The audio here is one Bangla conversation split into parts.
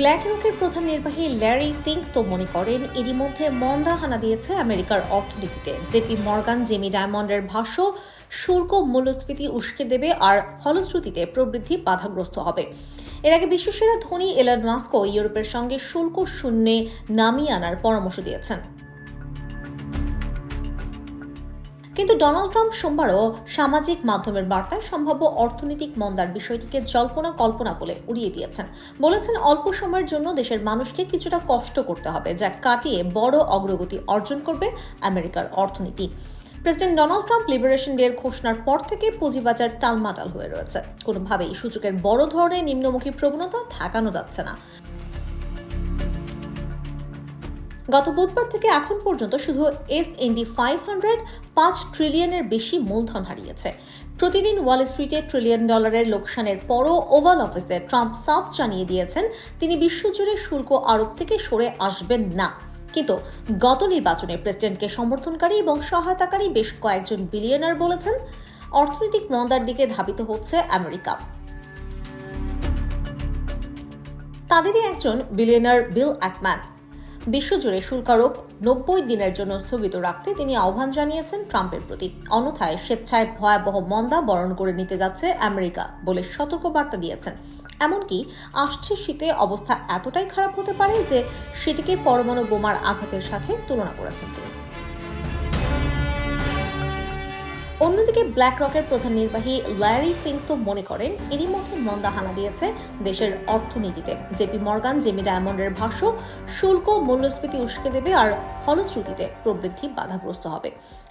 ব্ল্যাক রকের প্রধান নির্বাহী ল্যারি ফিঙ্ক তো মনে করেন, এরই মধ্যে মন্দা হানা দিয়েছে আমেরিকার অর্থনীতিতে। জেপি মর্গান, জেমি ডায়মন্ডের ভাষ্য, শুল্ক মূল্যস্ফীতি উস্কে দেবে আর ফলশ্রুতিতে প্রবৃদ্ধি বাধাগ্রস্ত হবে। এর আগে বিশ্বসেরা ধনী এলান মাস্কো ইউরোপের সঙ্গে শুল্ক শূন্যে নামিয়ে আনার পরামর্শ দিয়েছেন। কিন্তু ডোনাল্ড ট্রাম্প সোমবারও সামাজিক মাধ্যমের বার্তায় সম্ভাব্য অর্থনৈতিক মন্দার বিষয়টিকে জল্পনা কল্পনা বলে উড়িয়ে দিয়েছেন। বলেছেন অল্প সময়ের জন্য দেশের মানুষকে কিছুটা কষ্ট করতে হবে, যা কাটিয়ে বড় অগ্রগতি অর্জন করবে আমেরিকার অর্থনীতি। President Donald Trump liberation day এর ঘোষণার পর থেকে পুঁজিবাজার টালমাটাল হয়ে রয়েছে। কোনোভাবেই সূচকের বড় ধরনের নিম্নমুখী প্রবণতা ঠেকানো যাচ্ছে না। গত বুধবার থেকে এখন পর্যন্ত শুধু এস এনডি ফাইভ হান্ড্রেড পাঁচ ট্রিলিয়নের বেশি মূলধন হারিয়েছে। প্রতিদিন ওয়াল স্ট্রিটে ট্রিলিয়ন ডলারের লোকসানের পরও ওভাল অফিসে ট্রাম্প সাফ জানিয়ে দিয়েছেন, তিনি বিশ্বজুড়ে শুল্ক আরোপ থেকে সরে আসবেন না। কিন্তু গত নির্বাচনে প্রেসিডেন্টকে সমর্থনকারী এবং সহায়তাকারী বেশ কয়েকজন বিলিয়নার বলেছেন, অর্থনৈতিক মন্দার দিকে ধাবিত হচ্ছে আমেরিকা। তাদেরই একজন বিলিয়নার বিল অ্যাকম্যান বিশ্বজুড়ে শুল্কারোপ নব্বই দিনের জন্য স্থগিত রাখতে তিনি আহ্বান জানিয়েছেন ট্রাম্পের প্রতি। অন্যথায় স্বেচ্ছায় ভয়াবহ মন্দা বরণ করে নিতে যাচ্ছে আমেরিকা বলে সতর্ক বার্তা দিয়েছেন। এমনকি আসছে শীতে অবস্থা এতটাই খারাপ হতে পারে যে সেটিকে পরমাণু বোমার আঘাতের সাথে তুলনা করেছেন তিনি। অন্যদিকে ব্ল্যাক রকের প্রধান নির্বাহী ল্যারি ফিঙ্ক তো মনে করেন, এরই মধ্যে মন্দা হানা দিয়েছে দেশের অর্থনীতিতে। জেপি মর্গান জেমি ডায়মন্ডের ভাষ্য, শুল্ক মূল্যস্ফীতি উস্কে দেবে আর ফলশ্রুতিতে প্রবৃদ্ধি বাধাগ্রস্ত হবে।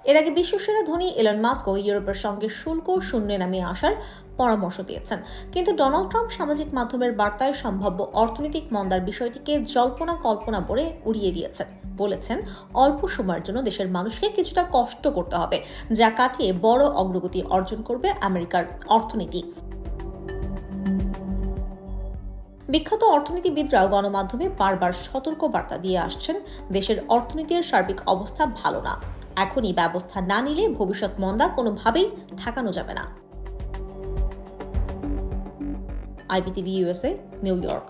এর আগে বিশ্বসেরা ধনী এলন মাস্কও ইউরোপের সঙ্গে শুল্ক শূন্যে নামিয়ে আসার পরামর্শ দিয়েছেন। কিন্তু ডোনাল্ড ট্রাম্প সামাজিক মাধ্যমের বার্তায় সম্ভাব্য অর্থনৈতিক মন্দার বিষয়টিকে জল্পনা কল্পনা করে উড়িয়ে দিয়েছেন। বলেছেন, অল্প সময়ের জন্য দেশের মানুষকে কিছুটা কষ্ট করতে হবে, যা কাটিয়ে বড় অগ্রগতি অর্জন করবে আমেরিকার অর্থনীতি। বিখ্যাত অর্থনীতিবিদরাও গণমাধ্যমে বারবার সতর্ক বার্তা দিয়ে আসছেন, দেশের অর্থনীতির সার্বিক অবস্থা ভালো না। এখনই ব্যবস্থা না নিলে ভবিষ্যৎ মন্দা কোনোভাবেই ঠেকানো যাবে না। IBTV USA New York.